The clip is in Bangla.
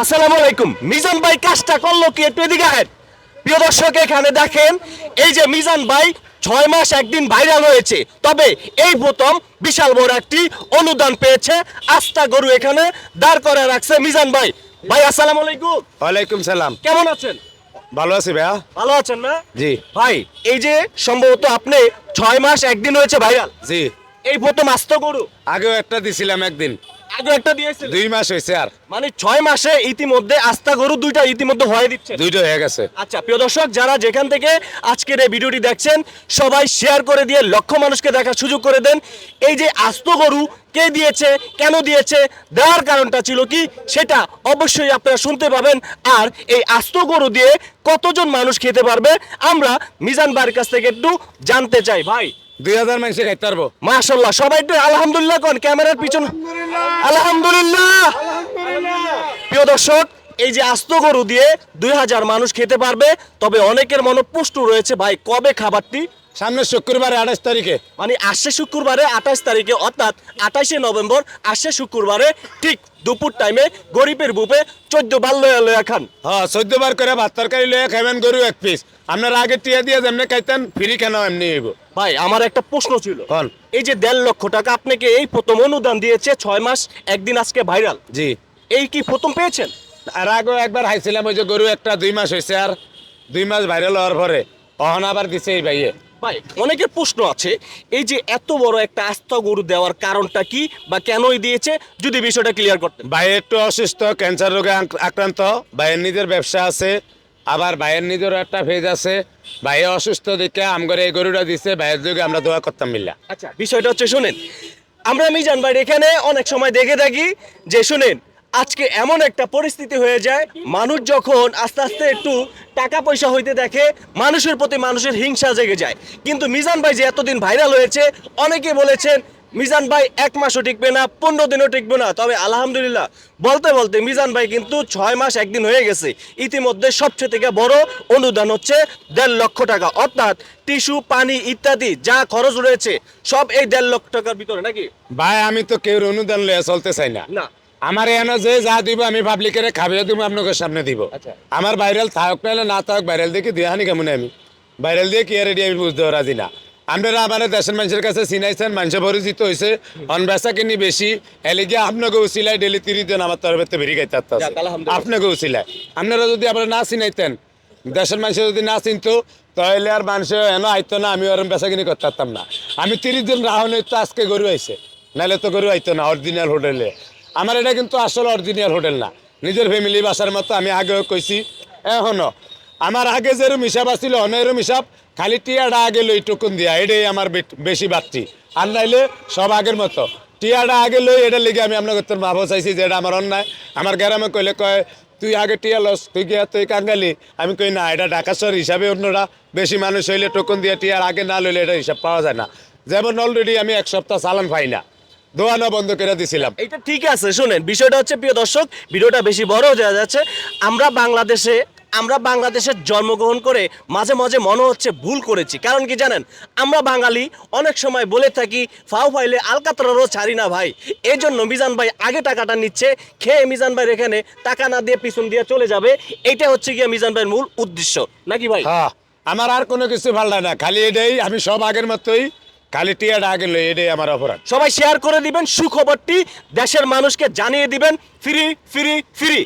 আসসালামু আলাইকুম। মিজান ভাই কাজটা করল কি একটু এদিকে আহেন। প্রিয় দর্শক এখানে দেখেন এই যে মিজান ভাই ছয় মাস একদিন ভাইরাল হয়েছে তবে এই প্রথম বিশাল বড় একটি অনুদান পেয়েছে আস্থা গরু এখানে দাঁড় করে রাখছে মিজান ভাই। ভাই আসসালামু আলাইকুম। ওয়ালাইকুম সালাম। কেমন আছেন? ভালো আছি ভাইয়া। ভালো আছেন না? জি। ভাই এই যে সম্ভবত আপনি ছয় মাস একদিন হয়েছে ভাইরাল। জি। এই প্রথম আস্ত গরু। আগেও একটা দিছিলাম একদিন। আগে একটা দিয়েছিল। দুই মাস হয়েছে আর। মানে ছয় মাসে ইতিমধ্যে আস্থা গরু দুইটা ইতিমধ্যে হয়ে দিচ্ছে। দুইটা হয়ে গেছে। আচ্ছা প্রিয় দর্শক যারা যেখান থেকে আজকের এই ভিডিওটি দেখছেন সবাই শেয়ার করে দিয়ে লক্ষ মানুষকে দেখার সুযোগ করে দেন। এই যে আস্ত গরু কে দিয়েছে কেন দিয়েছে দেওয়ার কারণটা ছিল কি সেটা অবশ্যই আপনারা শুনতে পাবেন। আর এই আস্ত গরু দিয়ে কতজন মানুষ খেতে পারবে আমরা মিজান ভাইয়ের কাছ থেকে একটু জানতে চাই। ভাই দুই হাজার মানুষে খাইতে পারব। মাশাল্লাহ সবাই একটু আলহামদুলিল্লাহ কোন ক্যামেরার পিছন আলহামদুলিল্লাহ। প্রিয় দর্শক এই যে আস্ত গরু দিয়ে দুই হাজার মানুষ খেতে পারবে তবে অনেকের মনে রয়েছে ভাই কবে খাবারটি? সামনে শুক্রবারে আঠাশ তারিখে। মানে আসছে শুক্রবারে আঠাশ তারিখে অর্থাৎ আঠাশে নভেম্বর আসছে শুক্রবারে ঠিক দুপুর টাইমে গরিবের বুপে চোদ্দ বার লয়া লয়া খান। হ্যাঁ চোদ্দ বার করে ভাত তরকারি লয়ে খাইবেন গরু এক পিস আপনারা আগে টিয়া দিয়ে যেমনি খাইতেন ফ্রি কেন এমনি হইব? ভাই আমার একটা প্রশ্ন ছিল? এই যে দেড় লক্ষ টাকা আপনাকে এই প্রথম অনুদান দিয়েছে ছয় মাস একদিন আজকে ভাইরাল। জি। এই কি প্রথম পেয়েছেন? আর আগেও একবার হাইছিলাম ওই যে গরু একটা দুই মাস হয়েছে আর দুই মাস ভাইরাল হওয়ার পরে। অহন আবার দিছে এই ভাইয়ে। ভাই অনেকের প্রশ্ন আছে এই যে এত বড় একটা আস্থা গরু দেওয়ার কারণটা কি বা কেনই দিয়েছে? যদি বিষয়টা ক্লিয়ার করতেন। ভাই একটু অসুস্থ ক্যান্সার রোগে আক- আক্রান্ত ভাইয়ের নিজের ব্যবসা আছে আবার ভাইয়ের নিজেরও একটা ফেজ আছে। ভাইয়ে অসুস্থ দেখে আমগরে এই গরুটা দিছে, ভাইয়ের যুগে আমরা দোয়া করতাম মিল্লা। আচ্ছা বিষয়টা হচ্ছে শুনেন, আমরা মিজান ভাই এখানে অনেক সময় দেখে থাকি যে শুনেন, আজকে এমন একটা পরিস্থিতি হয়ে যায়, মানুষ যখন আস্তে আস্তে একটু টাকা পয়সা হইতে দেখে, মানুষের প্রতি মানুষের হিংসা জেগে যায়। কিন্তু মিজান ভাই যে এতদিন ভাইরাল হয়েছে অনেকে বলেছেন মিজান ভাই এক মাসও টিকবে না পনেরো দিনও টিকবে না। তবে আলহামদুলিল্লাহ বলতে বলতে মিজান ভাই কিন্তু ছয় মাস একদিন হয়ে গেছে। ইতিমধ্যে সবচেয়ে থেকে বড় অনুদান হচ্ছে দেড় লক্ষ টাকা। অর্থাৎ টিস্যু পানি ইত্যাদি যা খরচ রয়েছে সব এই দেড় লক্ষ টাকার ভিতরে নাকি? ভাই আমি তো কেউ অনুদান লয়ে চলতে চাই না। না। আমার এনে যে যা দিব আমি পাবলিকের খাবিয়ে দিব আপনাকে সামনে দিব। আচ্ছা। আমার ভাইরাল থাক পেলে না থাক ভাইরাল দেখে দিয়ে হানি কেমন আমি? ভাইরাল দিয়ে কি রেডি আমি বুঝতে রাজি না। আপনারা আমার দেশের মানুষের কাছে চিনাইছেন মানুষ পরিচিত হয়েছে অনবেসা কিনি বেশি এলিগে আপনাকে উচিলাই ডেলি তিরিশ জন আমার তরফে বেরিয়ে গাইতে আলহামদুলিল্লাহ। আপনাকে উচিলাই আপনারা যদি আপনারা না চিনাইতেন দেশের মানুষ যদি না চিনতো তাহলে আর মানুষ এন আইতো না আমি ওরম বেচা কিনি করতে পারতাম না। আমি তিরিশ দিন রাহনে তো আজকে গরু আইছে। নাহলে তো গরু আইতো না অরিজিনাল হোটেলে আমার এটা কিন্তু আসলে অরিজিনাল হোটেল না। নিজের ফ্যামিলি বাসার মতো আমি আগেও কইছি এখনও আমার আগে যেরম হিসাব আছিল অনেরম হিসাব, খালি টিয়াটা আগে লই টুকুন দিয়া, এটাই আমার বেশি বাড়তি। আর নাইলে সব আগের মতো। টিয়াটা আগে লই এটা লেগে আমি আপনাকে তোর মাভো চাইছি যে এটা আমার অন্যায়। আমার গ্রামে কইলে কয়, তুই আগে টিয়া লস, তুই গিয়া তুই কাঙ্গালি? আমি কই, না, এটা ঢাকা হিসাবে অন্যরা। বেশি মানুষ হইলে টোকন দিয়ে টিয়ার আগে না লইলে এটা হিসাব পাওয়া যায় না। যেমন অলরেডি আমি এক সপ্তাহ চালান পাই না। দোয়ানো বন্ধ করে দিছিলাম। এটা ঠিক আছে, শুনেন। বিষয়টা হচ্ছে, প্রিয় দর্শক, ভিডিওটা বেশি বড় হয়ে যাচ্ছে। আমরা বাংলাদেশে আমরা বাংলাদেশে জন্মগ্রহণ করে মাঝে মাঝে মনে হচ্ছে ভুল করেছি। কারণ কি জানেন? আমরা বাঙালি অনেক সময় বলে থাকি ফাও ফাইলে আলকাতরারও ছাড়ি না ভাই। এই জন্য মিজান ভাই আগে টাকাটা নিচ্ছে খেয়ে মিজান ভাইয়ের এখানে টাকা না দিয়ে পিছন দিয়ে চলে যাবে। এটা হচ্ছে গিয়ে মিজান ভাইয়ের মূল উদ্দেশ্য। নাকি ভাই? হ্যাঁ আমার আর কোনো কিছু ভালো লাগে না। খালি এটাই আমি সব আগের মতোই খালি টিয়াটা আগে লই এটাই আমার অপরাধ। সবাই শেয়ার করে দিবেন সুখবরটি দেশের মানুষকে জানিয়ে দিবেন ফ্রি ফ্রি ফ্রি